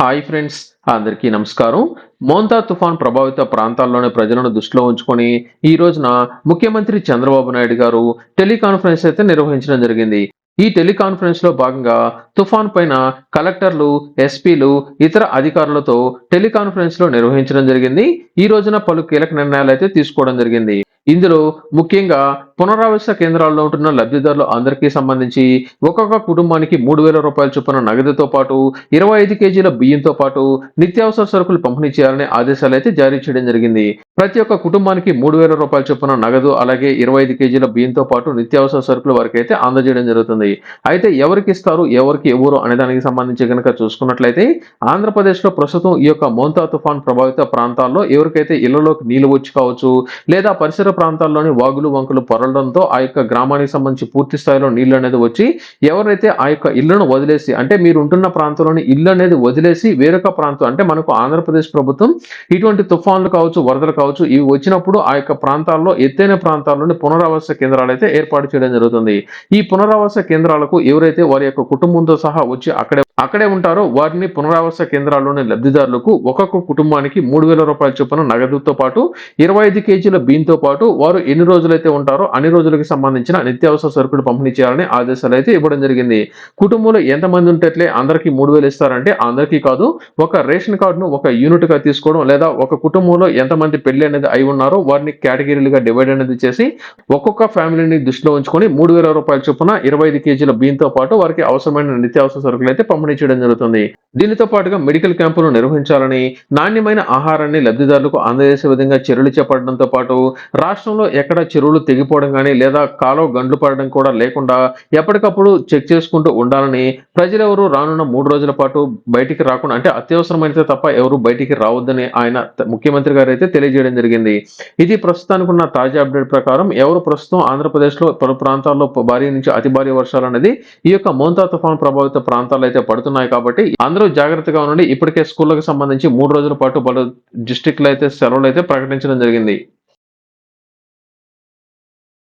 Hi friends అందరికీ నమస్కారం. మోంతా తుఫాన్ ప్రభావిత ప్రాంతాల్లోని ప్రజలను దృష్టిలో ఉంచుకొని ఈ రోజున ముఖ్యమంత్రి చంద్రబాబు నాయుడు గారు టెలికాన్ఫరెన్స్ అయితే నిర్వహించడం జరిగింది. ఈ టెలికాన్ఫరెన్స్లో భాగంగా తుఫాన్ పైన కలెక్టర్లు ఎస్పీలు ఇతర అధికారులతో టెలికాన్ఫరెన్స్లో నిర్వహించడం జరిగింది. ఈ రోజున పలు కీలక నిర్ణయాలు అయితే తీసుకోవడం జరిగింది. ఇందులో ముఖ్యంగా పునరావాస కేంద్రాల్లో ఉంటున్న లబ్ధిదారులు అందరికీ సంబంధించి ఒక్కొక్క కుటుంబానికి మూడు వేల రూపాయల చొప్పున నగదుతో పాటు ఇరవై ఐదు కేజీల బియ్యంతో పాటు నిత్యావసర సరుకులు పంపిణీ చేయాలనే ఆదేశాలు అయితే జారీ చేయడం జరిగింది. ప్రతి ఒక్క కుటుంబానికి మూడు వేల రూపాయల చొప్పున నగదు అలాగే ఇరవై ఐదు కేజీల బియ్యంతో పాటు నిత్యావసర సరుకులు వారికి అయితే అందజేయడం జరుగుతుంది. అయితే ఎవరికి ఇస్తారు ఎవరికి ఎవరు అనే దానికి సంబంధించి కనుక చూసుకున్నట్లయితే ఆంధ్రప్రదేశ్లో ప్రస్తుతం ఈ యొక్క మోంతా తుఫాన్ ప్రభావిత ప్రాంతాల్లో ఎవరికైతే ఇళ్ళలోకి నీళ్ళు వచ్చి కావచ్చు లేదా పరిసర ప్రాంతాల్లోని వాగులు వంకులు పొరలడంతో ఆ యొక్క గ్రామానికి సంబంధించి పూర్తి స్థాయిలో నీళ్ళు అనేది వచ్చి ఎవరైతే ఆ యొక్క ఇళ్ళను వదిలేసి అంటే మీరు ఉంటున్న ప్రాంతంలోని ఇల్లు అనేది వదిలేసి వేరొక ప్రాంతం అంటే మనకు ఆంధ్రప్రదేశ్ ప్రభుత్వం ఇటువంటి తుఫాన్లు కావచ్చు వరదలు కావచ్చు ఇవి వచ్చినప్పుడు ఆ యొక్క ప్రాంతాల్లో ఎత్తైన ప్రాంతాల్లోని పునరావాస కేంద్రాలు అయితే ఏర్పాటు చేయడం జరుగుతుంది. ఈ పునరావాస కేంద్రాలకు ఎవరైతే వారి యొక్క కుటుంబంతో సహా వచ్చి అక్కడే అక్కడే ఉంటారో. వారిని పునరావాస కేంద్రాల్లోని లబ్ధిదారులకు ఒక్కొక్క కుటుంబానికి మూడు వేల రూపాయల చొప్పున నగదుతో పాటు ఇరవై ఐదు కేజీల బియ్యంతో పాటు వారు ఎన్ని రోజులైతే ఉంటారో అన్ని రోజులకు సంబంధించిన నిత్యావసర సరుకులు పంపిణీ చేయాలని ఆదేశాలు అయితే ఇవ్వడం జరిగింది. కుటుంబంలో ఎంతమంది ఉంటేట్లే అందరికీ మూడు వేలు ఇస్తారంటే అందరికీ కాదు ఒక రేషన్ కార్డును ఒక యూనిట్గా తీసుకోవడం లేదా ఒక కుటుంబంలో ఎంతమంది పెళ్ళి అనేది అయి ఉన్నారో వారిని కేటగిరీలుగా డివైడ్ అనేది చేసి ఒక్కొక్క ఫ్యామిలీని దృష్టిలో ఉంచుకొని మూడు వేల రూపాయల చొప్పున ఇరవై ఐదు కేజీల బియ్యంతో పాటు వారికి అవసరమైన నిత్యావసర సరుకులు అయితే పంపిణీ చేయడం జరుగుతుంది. దీనితో పాటుగా మెడికల్ క్యాంపులు నిర్వహించాలని నాణ్యమైన ఆహారాన్ని లబ్ధిదారులకు అందజేసే విధంగా చర్యలు చేపట్టడంతో పాటు రాష్ట్రంలో ఎక్కడ చెరువులు తెగిపోవడం కానీ లేదా కాలువ గండ్లు పడడం కూడా లేకుండా ఎప్పటికప్పుడు చెక్ చేసుకుంటూ ఉండాలని ప్రజలెవరూ రానున్న మూడు రోజుల పాటు బయటికి రాకుండా అంటే అత్యవసరమైతే తప్ప ఎవరు బయటికి రావద్దని ఆయన ముఖ్యమంత్రి గారు అయితే తెలియజేయడం జరిగింది. ఇది ప్రస్తుతానికి ఉన్న తాజా అప్డేట్ ప్రకారం ఎవరు ప్రస్తుతం ఆంధ్రప్రదేశ్లో పలు ప్రాంతాల్లో భారీ నుంచి అతి భారీ వర్షాలు అనేది ఈ యొక్క మోంతా తుఫాన్ ప్రభావిత ప్రాంతాలు అయితే పడుతున్నాయి కాబట్టి అందరూ జాగ్రత్తగా ఉండండి. ఇప్పటికే స్కూళ్ళకు సంబంధించి మూడు రోజుల పాటు పలు డిస్టిక్లు అయితే సెలవులు అయితే ప్రకటించడం జరిగింది.